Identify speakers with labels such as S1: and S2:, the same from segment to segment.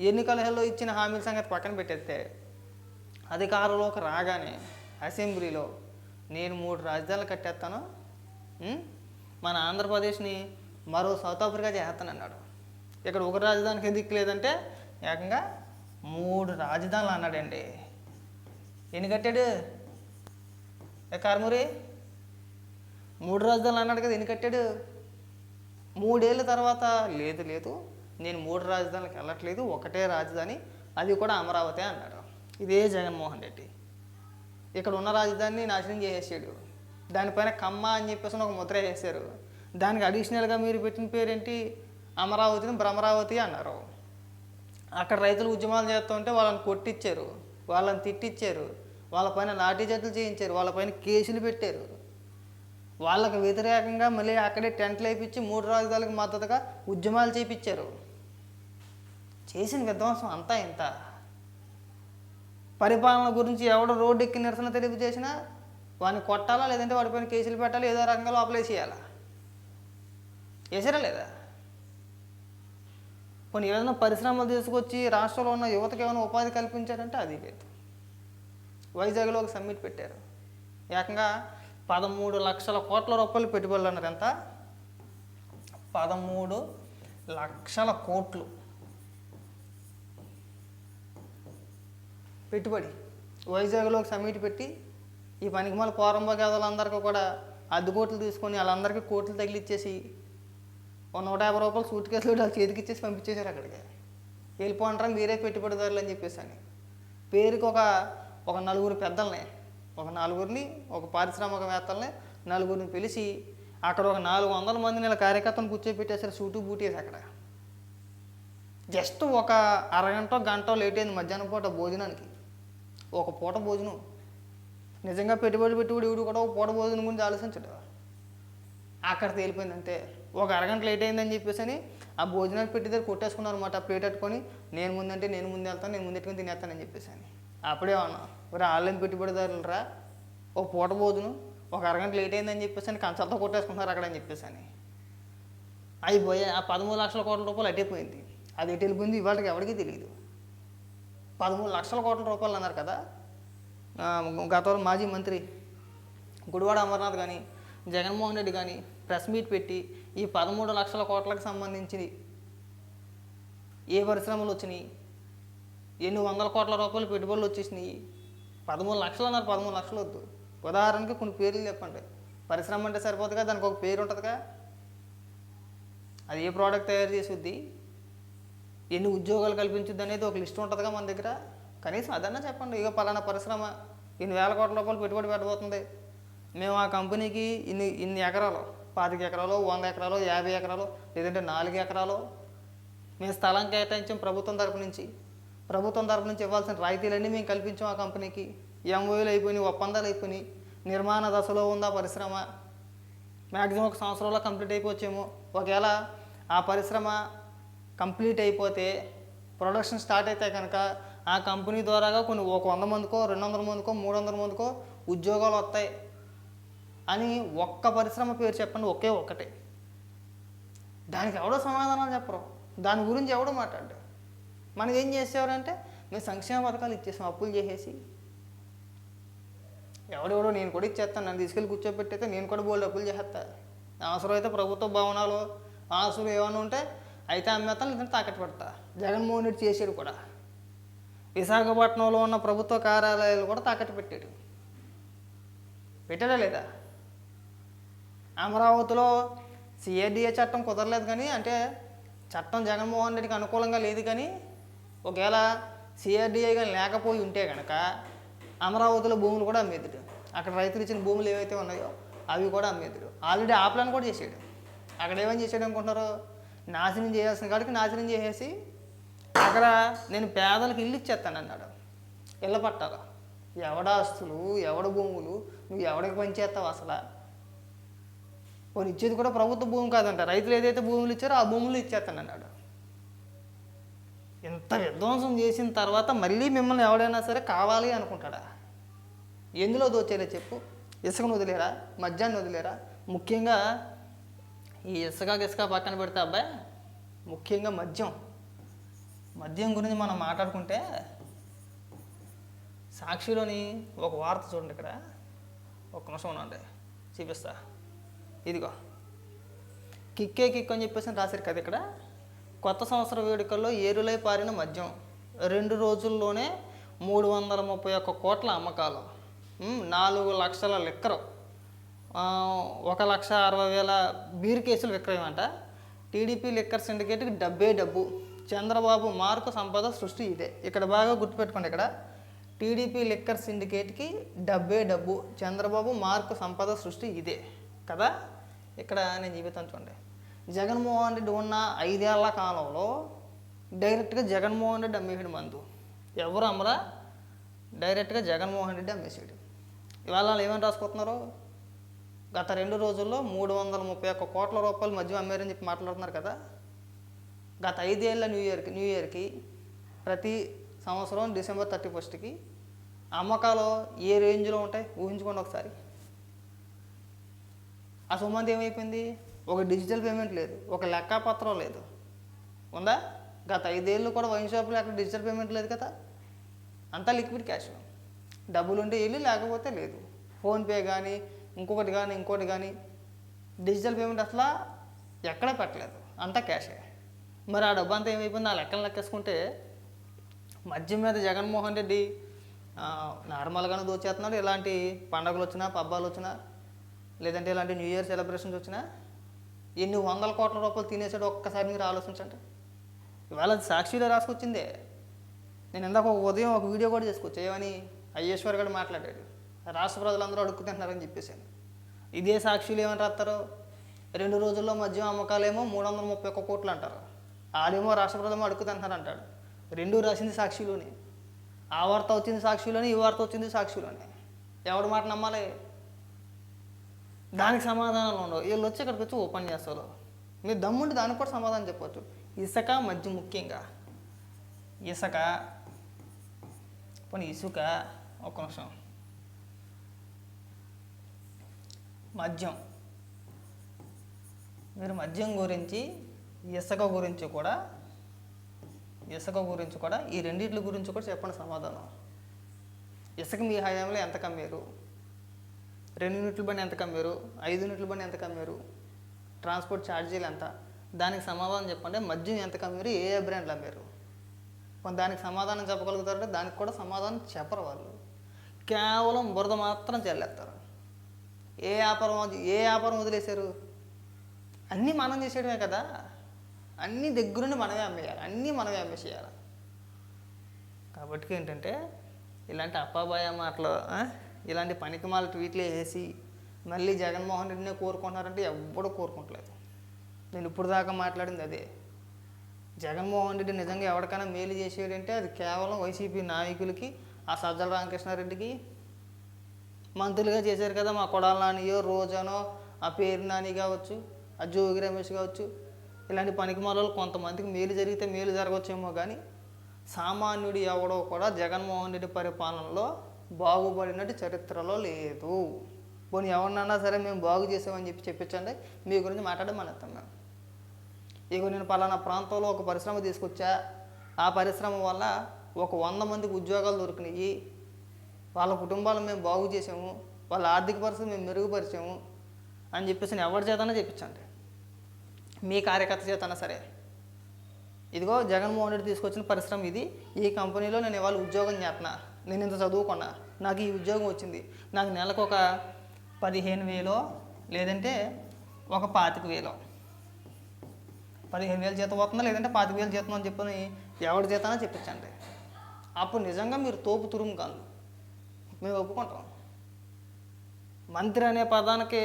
S1: ఎన్నికలలో ఇచ్చిన హామీల సంగతి పక్కన పెట్టేస్తే అధికారంలోకి రాగానే అసెంబ్లీలో నేను మూడు రాజధానులు కట్టేస్తాను మన ఆంధ్రప్రదేశ్ని మరో సౌత్ ఆఫ్రికా చేస్తాను అన్నాడు ఇక్కడ ఒక రాజధానికి ఎందుకు లేదంటే ఏకంగా మూడు రాజధానులు అన్నాడండి. ఎన్ని కట్టాడు? ఏ కార్మూరి? మూడు రాజధానులు అన్నాడు కదా ఎన్ని కట్టాడు? మూడేళ్ళ తర్వాత లేదు లేదు. నేను మూడు రాజధానులకు వెళ్ళట్లేదు ఒకటే రాజధాని అది కూడా అమరావతి అన్నాడు. ఇదే జగన్మోహన్ రెడ్డి. ఇక్కడ ఉన్న రాజధానిని నాశనం చేసేసాడు. దానిపైన కమ్మ అని చెప్పేసి ఒక ముద్ర వేసారు దానికి అడిషనల్గా మీరు పెట్టిన పేరేంటి? అమరావతిని భ్రమరావతి అన్నారు. అక్కడ రైతులు ఉద్యమాలు చేస్తుంటే వాళ్ళని కొట్టించారు వాళ్ళని తిట్టించారు వాళ్ళపైన లాఠీ జట్లు చేయించారు వాళ్ళపైన కేసులు పెట్టారు. వాళ్ళకు వ్యతిరేకంగా మళ్ళీ అక్కడే టెంట్లు వేయించి మూడు రాజధానులకు మద్దతుగా ఉద్యమాలు చేయించారు చేసిన విధ్వంసం అంతా ఇంత. పరిపాలన గురించి ఎవడు రోడ్డు ఎక్కి నిరసన తెలియజేసినా వాడిని కొట్టాలా లేదంటే వాడిపైన కేసులు పెట్టాలి ఏదో రకంగా లోపలేసేయాలా వేసారా లేదా కొన్ని ఏదైనా పరిశ్రమలు తీసుకొచ్చి రాష్ట్రంలో ఉన్న యువతకు ఏమైనా ఉపాధి కల్పించారంటే అది లేదు వైజాగ్లో ఒక సమ్మిట్ పెట్టారు. ఏకంగా పదమూడు లక్షల కోట్ల రూపాయలు పెట్టుబడులు అన్నారు ఎంత? పదమూడు లక్షల కోట్లు. పెట్టుబడి. వైజాగ్లో ఒక సమ్మిట్ పెట్టి ఈ పనికి మళ్ళీ పోరంబ గేదలందరికీ కూడా అద్దె కోట్లు తీసుకొని వాళ్ళందరికీ కోట్లు తగిలిచ్చేసి ఒక నూట యాభై రూపాయలు సూట్ కేసులు వాళ్ళు చేతికి ఇచ్చేసి పంపించేశారు అక్కడికి. వెళ్ళిపోంటారా మీరే పెట్టుబడిదారులు అని చెప్పేసి అని. పేరుకి ఒక ఒక నలుగురు పెద్దల్ని ఒక నలుగురిని ఒక పారిశ్రామికవేత్తల్ని నలుగురిని పిలిచి అక్కడ ఒక నాలుగు వందల మంది నెల కార్యకర్తను కూర్చోబెట్టేశారు సూటు బూటేసి అక్కడ. జస్ట్ ఒక అరగంట గంట లేట్ అయింది మధ్యాహ్నం పూట భోజనానికి. ఒక పూట భోజనం. నిజంగా పెట్టుబడి పెట్టుబడి ఇవిడు కూడా ఒక పూట భోజనం గురించి ఆలోచించడు. అక్కడ తేలిపోయింది అంతే ఒక అరగంట లేట్ అయిందని చెప్పేసి అని ఆ భోజనాలు పెట్టి దగ్గర కొట్టేసుకున్నారు అనమాట ప్లేట్ పెట్టుకొని నేను ముందంటే నేను ముందు వెళ్తాను నేను ముందు తినేస్తానని చెప్పేసి అని అప్పుడే అన్నా మరి ఆన్లైన్ పెట్టుబడిదారులు రా ఒక పూట భోజనం ఒక అరగంట లేట్ అయిందని చెప్పేసి అని కంచాలతో కొట్టేసుకుంటున్నారు అక్కడ అని చెప్పేసి అని అయిపోయా ఆ పదమూడు లక్షల కోట్ల రూపాయలు అడ్డైపోయింది అది ఎటు వెళ్ళిపోయింది ఇవాళకి ఎవరికీ తెలియదు. పదమూడు లక్షల కోట్ల రూపాయలు అన్నారు కదా. గతంలో మాజీ మంత్రి గుడివాడ అమర్నాథ్ కానీ జగన్మోహన్ రెడ్డి కానీ ప్రెస్ మీట్ పెట్టి ఈ పదమూడు లక్షల కోట్లకు సంబంధించి ఏ పరిశ్రమలు వచ్చినాయి? ఎన్ని వందల కోట్ల రూపాయలు పెట్టుబడులు వచ్చేసినాయి? పదమూడు లక్షలు అన్నారు పదమూడు లక్షలు వద్దు. ఉదాహరణకి కొన్ని పేర్లు చెప్పండి. పరిశ్రమ అంటే సరిపోతుందిగా? దానికి ఒక పేరు ఉంటుందిగా అది ఏ ప్రోడక్ట్ తయారు చేసిద్ది ఎన్ని ఉద్యోగాలు కల్పించద్దు అనేది ఒక లిస్ట్ ఉంటుందిగా మన దగ్గర. కనీసం అదన్నా చెప్పండి ఇక పలానా పరిశ్రమ ఇన్ని వేల కోట్ల రూపాయలు పెట్టుబడి పెట్టబోతుంది. మేము ఆ కంపెనీకి ఇన్ని ఇన్ని ఎకరాలు పాతిక ఎకరాలు వంద ఎకరాలు యాభై ఎకరాలు లేదంటే నాలుగు ఎకరాలు మేము స్థలం కేటాయించాం ప్రభుత్వం తరపు నుంచి. ప్రభుత్వం తరపు నుంచి ఇవ్వాల్సిన రాయితీలన్నీ మేము కల్పించాం ఆ కంపెనీకి. ఎంఓయూలు అయిపోయినాయి ఒప్పందాలు అయిపోయినాయి. నిర్మాణ దశలో ఉందా పరిశ్రమ. మ్యాక్సిమం ఒక సంవత్సరంలో కంప్లీట్ అయిపోవచ్చేమో. ఒకవేళ ఆ పరిశ్రమ కంప్లీట్ అయిపోతే ప్రొడక్షన్ స్టార్ట్ అయితే కనుక ఆ కంపెనీ ద్వారాగా కొన్ని ఒక వంద మందికో రెండు వందల మందికో మూడు వందల మందికో ఉద్యోగాలు వస్తాయి. అని ఒక్క పరిశ్రమ పేరు చెప్పండి ఒకే ఒక్కటే. దానికి ఎవడో సమాధానం చెప్పరు. దాని గురించి ఎవడో మాట్లాడు మనకి ఏం చేసేవారంటే మేము సంక్షేమ పథకాలు ఇచ్చేసాం అప్పులు చేసేసి. ఎవడెవడో నేను కూడా ఇచ్చేస్తాను నన్ను తీసుకెళ్ళి కూర్చోబెట్టయితే నేను కూడా బోల్డ్ అప్పులు చేసేస్తా అవసరం అయితే ప్రభుత్వ భవనాలు ఆస్తులు ఏమైనా ఉంటే అయితే అమ్మేస్తాను లేదంటే తాకట్టు పెడతా. జగన్మోహన్ రెడ్డి చేసాడు కూడా. విశాఖపట్నంలో ఉన్న ప్రభుత్వ కార్యాలయాలు కూడా తాకట్టు పెట్టాడు. పెట్టాడా లేదా? అమరావతిలో సిఆర్డిఏ చట్టం కుదరలేదు కానీ అంటే చట్టం జగన్మోహన్ రెడ్డికి అనుకూలంగా లేదు కానీ ఒకవేళ సిఆర్డిఏ కానీ లేకపోయి ఉంటే కనుక అమరావతిలో భూములు కూడా అమ్మేద్దుడు అక్కడ రైతులు ఇచ్చిన భూములు ఏవైతే ఉన్నాయో అవి కూడా అమ్మేద్దుడు ఆల్రెడీ ఆ ప్లాన్ కూడా చేసాడు అక్కడ ఏమని చేసాడు అనుకుంటున్నారు? నాశనం చేయాల్సిన కాడికి నాశనం చేసేసి అక్కడ నేను పేదలకు ఇల్లు ఇచ్చేస్తాను అన్నాడు ఇళ్ళ పట్టాలా. ఎవడ ఆస్తులు ఎవడ భూములు నువ్వు ఎవడికి పనిచేస్తావు అసలు? కొన్ని ఇచ్చేది కూడా ప్రభుత్వ భూమి కాదంట. రైతులు ఏదైతే భూములు ఇచ్చారో ఆ భూములు ఇచ్చేస్తాను అన్నాడు ఇంత విధ్వంసం చేసిన తర్వాత మళ్ళీ మిమ్మల్ని ఎవడైనా సరే కావాలి అనుకుంటాడా? ఎందులో దోచేలా చెప్పు. ఇసుకను వదిలేరా? మద్యాన్ని వదిలేరా? ముఖ్యంగా ఈ ఇసుక గిసుక పక్కన పెడితే అబ్బాయి ముఖ్యంగా మద్యం. మద్యం గురించి మనం మాట్లాడుకుంటే సాక్షిలోని ఒక వార్త చూడండి ఇక్కడ. ఒక నిమిషం ఉండండి. చూపిస్తా. ఇదిగో. కిక్కే కిక్ అని చెప్పేసి రాశారు కదా ఇక్కడ. కొత్త సంవత్సర వేడుకల్లో ఏరులై పారిన మద్యం. రెండు రోజుల్లోనే మూడు వందల ముప్పై ఒక్క కోట్ల అమ్మకాలు. నాలుగు లక్షల లిక్కరు. ఒక లక్ష అరవై వేల బీర్ కేసులు విక్రయం అంట టీడీపీ లిక్కర్ సిండికేట్కి డబ్బే డబ్బు. చంద్రబాబు మార్కు సంపద సృష్టి ఇదే. ఇక్కడ బాగా గుర్తుపెట్టుకోండి ఇక్కడ. టీడీపీ లిక్కర్ సిండికేట్కి డబ్బే డబ్బు. చంద్రబాబు మార్కు సంపద సృష్టి ఇదే. కదా? ఇక్కడ నేను జీవితం చూడండి. జగన్మోహన్ రెడ్డి ఉన్న ఐదేళ్ళ కాలంలో డైరెక్ట్గా జగన్మోహన్ రెడ్డి అమ్మేసాడు మందు. ఎవరు అమ్మరా? డైరెక్ట్గా జగన్మోహన్ రెడ్డి అమ్మేసాడు ఇవాళ ఏమని రాసుకుంటున్నారు? గత రెండు రోజుల్లో మూడు వందల ముప్పై ఒక్క కోట్ల రూపాయలు మద్యం అమ్మారని చెప్పి మాట్లాడుతున్నారు కదా. గత ఐదేళ్ళ న్యూ ఇయర్కి న్యూ ఇయర్కి ప్రతి సంవత్సరం డిసెంబర్ థర్టీ ఫస్ట్కి అమ్మకాలు ఏ రేంజ్లో ఉంటాయి? ఊహించుకోండి ఒకసారి. ఆ సొమ్మంది ఏమైపోయింది? ఒక డిజిటల్ పేమెంట్ లేదు ఒక లెక్కపత్రం లేదు. ఉందా? గత ఐదేళ్ళు కూడా వైన్ షాప్లో అక్కడ డిజిటల్ పేమెంట్ లేదు కదా. అంతా లిక్విడ్ క్యాష్. డబ్బులు ఉంటే వెళ్ళి లేకపోతే లేదు. ఫోన్పే కానీ ఇంకొకటి కానీ ఇంకోటి కానీ డిజిటల్ పేమెంట్ అసలు ఎక్కడ పెట్టలేదు. అంతా క్యాషే మరి ఆ డబ్బు అంతా ఏమైపోయింది? ఆ లెక్కలు లెక్కేసుకుంటే మద్యం మీద జగన్మోహన్ రెడ్డి నార్మల్గానే దోచేస్తున్నాడు. ఇలాంటి పండగలు వచ్చినా పబ్బాలు వచ్చినా లేదంటే ఇలాంటి న్యూ ఇయర్ సెలబ్రేషన్స్ వచ్చినా ఎన్ని వందల కోట్ల రూపాయలు తినేసాడు ఒక్కసారి మీరు ఆలోచించండి. ఇవాళ సాక్షిలో రాసుకొచ్చిందే. నేను ఇందాక ఒక ఉదయం ఒక వీడియో కూడా చేసుకొచ్చా? ఏమని అయ్యేశ్వర్ గారు మాట్లాడాడు. రాష్ట్ర ప్రజలందరూ అడుక్కుంటున్నారని చెప్పేసాను ఇదే సాక్షులు ఏమని రాస్తారు? రెండు రోజుల్లో మద్యం అమ్మకాలేమో మూడు వందల ముప్పై ఒక్క కోట్లు అంటారు. ఆడేమో రాష్ట్ర ప్రజలు అడుక్కుతుంటున్నారు అంటాడు రెండు రాసింది సాక్షిలోనే. ఆ వార్త వచ్చింది సాక్షిలోనే ఈ వార్త వచ్చింది సాక్షిలోనే. ఎవరి మాట నమ్మాలి? దానికి సమాధానాలు ఉండవు. వీళ్ళు వచ్చి ఇక్కడికి వచ్చి ఓపెన్ చేస్తారు. మీరు దమ్ముండి దానికి కూడా సమాధానం చెప్పవచ్చు ఇసుక మధ్య ముఖ్యంగా. ఇసుక. పోనీ ఇసుక ఒక్క నిమిషం. మద్యం. మీరు మద్యం గురించి ఇసుక గురించి కూడా ఇసుక గురించి కూడా ఈ రెండింటి గురించి కూడా చెప్పండి సమాధానం. ఇసుక మీ హయాంలో ఎంత కమ్మారు? రెండు యూనిట్ల బండి ఎంత కమ్మారు? ఐదు యూనిట్ల బండి ఎంత కమ్మారు? ట్రాన్స్పోర్ట్ ఛార్జీలు ఎంత? దానికి సమాధానం చెప్పండి. మద్యం ఎంత కమ్మారు? ఏ ఏ బ్రాండ్లు అమ్మారు? దానికి సమాధానం చెప్పగలుగుతారంటే దానికి కూడా సమాధానం చెప్పరు వాళ్ళు. కేవలం బురద మాత్రం చెల్లేస్తారు. ఏ వ్యాపారం ఏ వ్యాపారం వదిలేశారు? అన్నీ మనం చేసేయడమే కదా. అన్నీ దగ్గరుండి మనమే అమ్మేయాలి. అన్నీ మనమే అమ్మేసేయాలి. కాబట్టి ఏంటంటే ఇలాంటి అప్పాబాయ మాటలు ఇలాంటి పనికిమాల ట్వీట్లు వేసి మళ్ళీ జగన్మోహన్ రెడ్డినే కోరుకుంటున్నారంటే ఎవ్వడూ కోరుకుంటలేదు. నేను ఇప్పుడు దాకా మాట్లాడింది అదే. జగన్మోహన్ రెడ్డి నిజంగా ఎవరికైనా మేలు చేసేదంటే అది కేవలం వైసీపీ నాయకులకి ఆ సజ్జల రామకృష్ణారెడ్డికి మంత్రులుగా చేశారు కదా మా కొడాల నానియో రోజానో ఆ పేరు నాని కావచ్చు ఆ జోగి రమేష్ కావచ్చు. ఇలాంటి పనికి మాలలు కొంతమందికి మేలు జరిగితే మేలు జరగవచ్చేమో కానీ సామాన్యుడు ఎవడో కూడా జగన్మోహన్ రెడ్డి పరిపాలనలో బాగుపడినట్టు చరిత్రలో లేదు. పోనీ ఎవరినన్నా సరే మేము బాగు చేసామని చెప్పి చెప్పించండి మీ గురించి మాట్లాడే మానేస్తాం మేము. ఇక నేను పలానా ప్రాంతంలో ఒక పరిశ్రమ తీసుకొచ్చా. ఆ పరిశ్రమ వల్ల ఒక వంద మందికి ఉద్యోగాలు దొరికినాయి. వాళ్ళ కుటుంబాలను మేము బాగు చేసాము వాళ్ళ ఆర్థిక పరిస్థితి మేము మెరుగుపరిచాము అని చెప్పేసి నేను ఎవరి చేతనా చెప్పించండి మీ కార్యకర్త చేతనా సరే. ఇదిగో జగన్మోహన్ రెడ్డి తీసుకొచ్చిన పరిశ్రమ ఇది ఈ కంపెనీలో నేను ఇవాళ ఉద్యోగం చేస్తున్నా నేను ఇంత చదువుకున్నా నాకు ఈ ఉద్యోగం వచ్చింది నాకు నెలకు ఒక పదిహేను వేలో లేదంటే ఒక పాతిక వేలో. పదిహేను వేలు జీతం వస్తుందా లేదంటే పాతిక వేలు జీతం అని చెప్పని ఎవరి జీతానో చెప్పించండి అప్పుడు నిజంగా మీరు తోపు తురుము కాదు. మేము ఒప్పుకుంటాం మంత్రి అనే పదానికి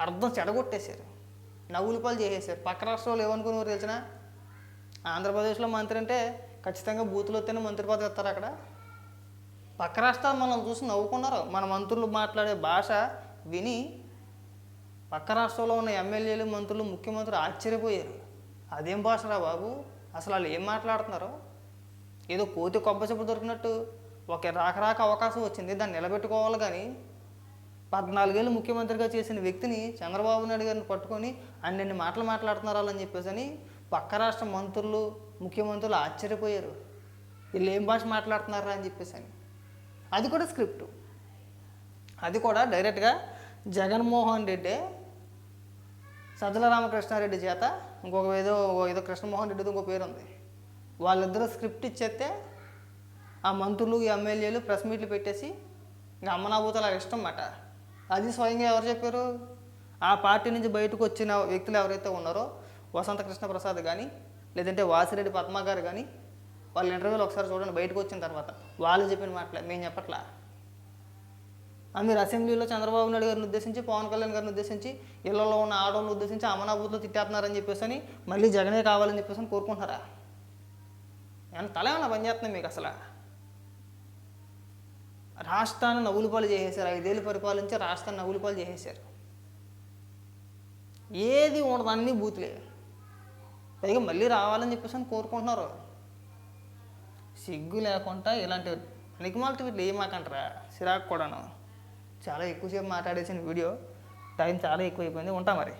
S1: అర్థం చెడగొట్టేశారు. నవ్వుల పాలు చేసేసారు పక్క రాష్ట్రాలు ఏమనుకున్నారు తెలిసిన? ఆంధ్రప్రదేశ్లో మంత్రి అంటే ఖచ్చితంగా బూతులు వస్తేనే మంత్రి పదవి ఇస్తారు అక్కడ. పక్క రాష్ట్రాలు మనం చూసి నవ్వుకున్నారు. మన మంత్రులు మాట్లాడే భాష విని పక్క రాష్ట్రంలో ఉన్న ఎమ్మెల్యేలు మంత్రులు ముఖ్యమంత్రులు ఆశ్చర్యపోయారు. అదేం భాషరా బాబు? అసలు వాళ్ళు ఏం మాట్లాడుతున్నారు? ఏదో కోతి కొబ్బరి చెప్పు దొరికినట్టు ఒక రాకరాక అవకాశం వచ్చింది. దాన్ని నిలబెట్టుకోవాలి కానీ పద్నాలుగేళ్ళు ముఖ్యమంత్రిగా చేసిన వ్యక్తిని చంద్రబాబు నాయుడు గారిని పట్టుకొని అన్నెన్ని మాటలు మాట్లాడుతున్నారు అని చెప్పేసి అని పక్క రాష్ట్ర మంత్రులు ముఖ్యమంత్రులు ఆశ్చర్యపోయారు. వీళ్ళు ఏం భాష మాట్లాడుతున్నారా అని చెప్పేసి అని అది కూడా స్క్రిప్ట్. అది కూడా డైరెక్ట్గా జగన్మోహన్ రెడ్డి సజ్జల రామకృష్ణారెడ్డి చేత ఇంకొక ఏదో ఏదో కృష్ణమోహన్ రెడ్డిది ఇంకో పేరు ఉంది వాళ్ళిద్దరూ స్క్రిప్ట్ ఇచ్చేస్తే ఆ మంత్రులు ఈ ఎమ్మెల్యేలు ప్రెస్ మీట్లు పెట్టేసి అమ్మనాభూతలు అమ్మనాభూతాలు అలా ఇష్టం అన్నమాట అది స్వయంగా ఎవరు చెప్పారు? ఆ పార్టీ నుంచి బయటకు వచ్చిన వ్యక్తులు ఎవరైతే ఉన్నారో వసంత కృష్ణ ప్రసాద్ కానీ లేదంటే వాసిరెడ్డి పద్మ గారు కానీ వాళ్ళ ఇంటర్వ్యూలో ఒకసారి చూడండి బయటకు వచ్చిన తర్వాత. వాళ్ళు చెప్పిన మాటలే మేము చెప్పట్లా? మీరు అసెంబ్లీలో చంద్రబాబు నాయుడు గారిని ఉద్దేశించి పవన్ కళ్యాణ్ గారిని ఉద్దేశించి ఇళ్ళలో ఉన్న ఆడవాళ్ళని ఉద్దేశించి అమనాభూతిలో తిట్టేస్తున్నారని చెప్పేసి అని మళ్ళీ జగనే కావాలని చెప్పేసి అని కోరుకుంటున్నారా? ఏమన్నా తల ఏమన్నా పనిచేస్తుంది మీకు అసలు? రాష్ట్రాన్ని నవ్వులపాలు చేసేసారు ఐదేళ్ళు పరిపాలించి రాష్ట్రాన్ని నవ్వులపాలు చేసేసారు ఏది ఉండదు అన్నీ బూతులే. పైగా మళ్ళీ రావాలని చెప్పేసి అని కోరుకుంటున్నారు. సిగ్గు లేకుండా ఇలాంటి పనికిమాలతో వీళ్ళు ఏమాకంటారా? సిరాకు కూడాను. చాలా ఎక్కువసేపు మాట్లాడేసిన వీడియో. టైం చాలా ఎక్కువైపోయింది. ఉంటా మరి.